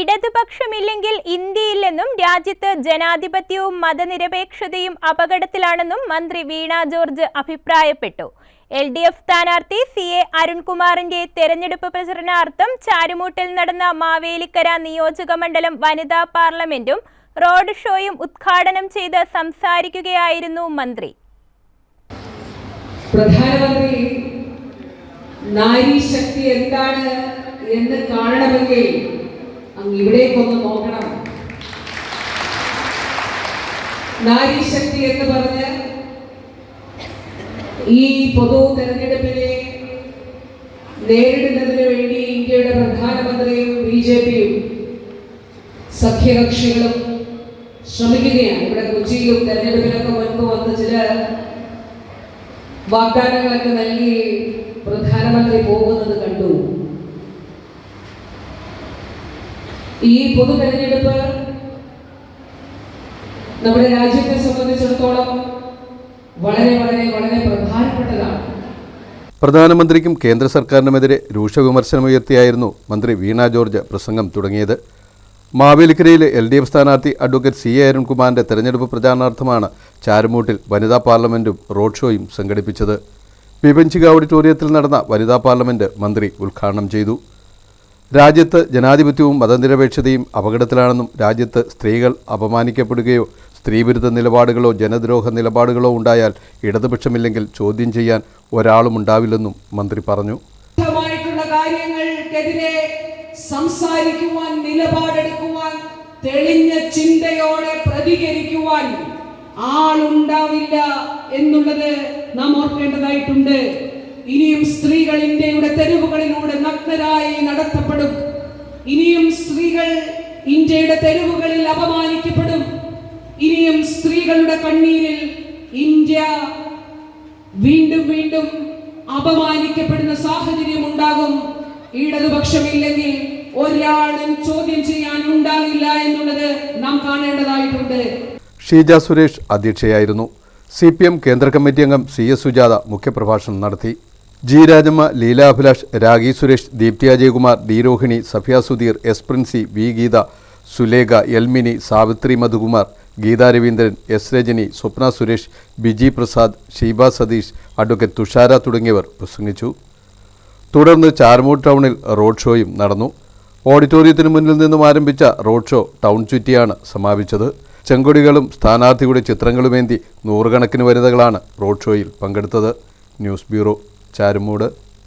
ഇടതുപക്ഷമില്ലെങ്കിൽ ഇന്ത്യയില്ലെന്നും രാജ്യത്ത് ജനാധിപത്യവും മതനിരപേക്ഷതയും അപകടത്തിലാണെന്നും മന്ത്രി വീണ ജോർജ് അഭിപ്രായപ്പെട്ടു. എൽ ഡി എഫ് സ്ഥാനാർത്ഥി സി എ അരുൺകുമാറിന്റെ തെരഞ്ഞെടുപ്പ് പ്രചരണാർത്ഥം ചാരുമൂട്ടിൽ നടന്ന മാവേലിക്കര നിയോജക മണ്ഡലം വനിതാ പാർലമെന്റും റോഡ് ഷോയും ഉദ്ഘാടനം ചെയ്ത് സംസാരിക്കുകയായിരുന്നു മന്ത്രി. പ്രധാനമന്ത്രി ശക്തി എന്താണ് എന്ന് കാണണമെങ്കിൽ അങ്ങ് ഇവിടേക്കൊന്ന് നോക്കണം നാരീശക്തി എന്ന് പറഞ്ഞ് ഈ പൊതു തെരഞ്ഞെടുപ്പിനെ നേരിടുന്നതിന് വേണ്ടി ഇന്ത്യയുടെ പ്രധാനമന്ത്രിയും ബി ജെ പിയും സഖ്യകക്ഷികളും ശ്രമിക്കുകയാണ്. ഇവിടെ കൊച്ചിയിലും തെരഞ്ഞെടുപ്പിനൊക്കെ മുൻപ് വന്ന് ചില വാഗ്ദാനങ്ങളൊക്കെ നൽകി പ്രധാനമന്ത്രി പോകുന്നത് കണ്ടു. ഈ പൊതു തെരഞ്ഞെടുപ്പ് നമ്മുടെ രാജ്യത്തെ സംബന്ധിച്ചിടത്തോളം വളരെ വളരെ വളരെ പ്രധാനപ്പെട്ടതാണ്. പ്രധാനമന്ത്രിക്കും കേന്ദ്ര സർക്കാരിനുമെതിരെ രൂക്ഷ വിമർശനമുയർത്തിയായിരുന്നു മന്ത്രി വീണ ജോർജ് പ്രസംഗം തുടങ്ങിയത്. മാവേലിക്കരയിലെ എൽ ഡി എഫ് സ്ഥാനാർത്ഥി അഡ്വക്കേറ്റ് സി എ അരുൺകുമാറിന്റെ തെരഞ്ഞെടുപ്പ് പ്രചാരണാർത്ഥമാണ് ചാരുമൂട്ടിൽ വനിതാ പാർലമെന്റും റോഡ് ഷോയും സംഘടിപ്പിച്ചത്. വിപഞ്ചിക ഓഡിറ്റോറിയത്തിൽ നടന്ന വനിതാ പാർലമെന്റ് മന്ത്രി ഉദ്ഘാടനം ചെയ്തു. രാജ്യത്ത് ജനാധിപത്യവും മതനിരപേക്ഷതയും അപകടത്തിലാണെന്നും രാജ്യത്ത് സ്ത്രീകൾ അപമാനിക്കപ്പെടുകയോ സ്ത്രീവിരുദ്ധ നിലപാടുകളോ ജനദ്രോഹ നിലപാടുകളോ ഉണ്ടായാൽ ഇടതുപക്ഷമില്ലെങ്കിൽ ചോദ്യം ചെയ്യാൻ ഒരാളും ഉണ്ടാവില്ലെന്നും മന്ത്രി പറഞ്ഞു. സംസാരിക്കുവാൻ നിലപാടെടുക്കുവാൻ തെളിഞ്ഞ ചിന്തയോടെ പ്രതികരിക്കുവാൻ ആളുണ്ടാവില്ല എന്നുള്ളത് നാം ഓർക്കേണ്ടതായിട്ടുണ്ട്. ഇനിയും സ്ത്രീകൾ ഇന്ത്യയുടെ തെരുവുകളിലൂടെ നഗ്നരായി നടത്തപ്പെടും. ഇനിയും സ്ത്രീകൾ ഇന്ത്യയുടെ തെരുവുകളിൽ അപമാനിക്കപ്പെടും. ഇനിയും സ്ത്രീകളുടെ കണ്ണീരിൽ ഇന്ത്യ വീണ്ടും വീണ്ടും അപമാനിക്കപ്പെടുന്ന സാഹചര്യം ഉണ്ടാകും. ഇടതുപക്ഷമില്ലെങ്കിൽ ഒരാളും ചോദ്യം ചെയ്യാൻ ഉണ്ടാകില്ല എന്നുള്ളത് നാം കാണേണ്ടതായിട്ടുണ്ട്. ഷീജ സുരേഷ് അധ്യക്ഷയായിരുന്നു. സി പി എം കേന്ദ്ര കമ്മിറ്റി അംഗം സി എസ് സുജാത മുഖ്യപ്രഭാഷണം നടത്തി. G Rajamma Leelabhilash Ragi Suresh Deepthi Ajayakumar D Rohini Safiya Sudheer S Princy V Geetha Sulekha Elmini Savithri Madhukumar Geetha Raveendran S Rajani Swapna Suresh Biji Prasad Sheeba Satheesh advocate Thushara തുടങ്ങിയവർ പ്രസംഗിച്ചു. തുടർന്ന് ചാർമൂർ ടൗണിൽ road ഷോയും നടന്നു. ഓഡിറ്റോറിയത്തിന് മുന്നിൽ നിന്നും ആരംഭിച്ച road show town ചുറ്റിയാണ് സമാപിച്ചത്. ചെങ്കൊടികളും സ്ഥാനാർത്ഥിയുടെ ചിത്രങ്ങളുമേന്തി നൂറുകണക്കിന് വനിതകളാണ് റോഡ് ഷോയിൽ പങ്കെടുത്തത്. News bureau. ചാരുമൂട്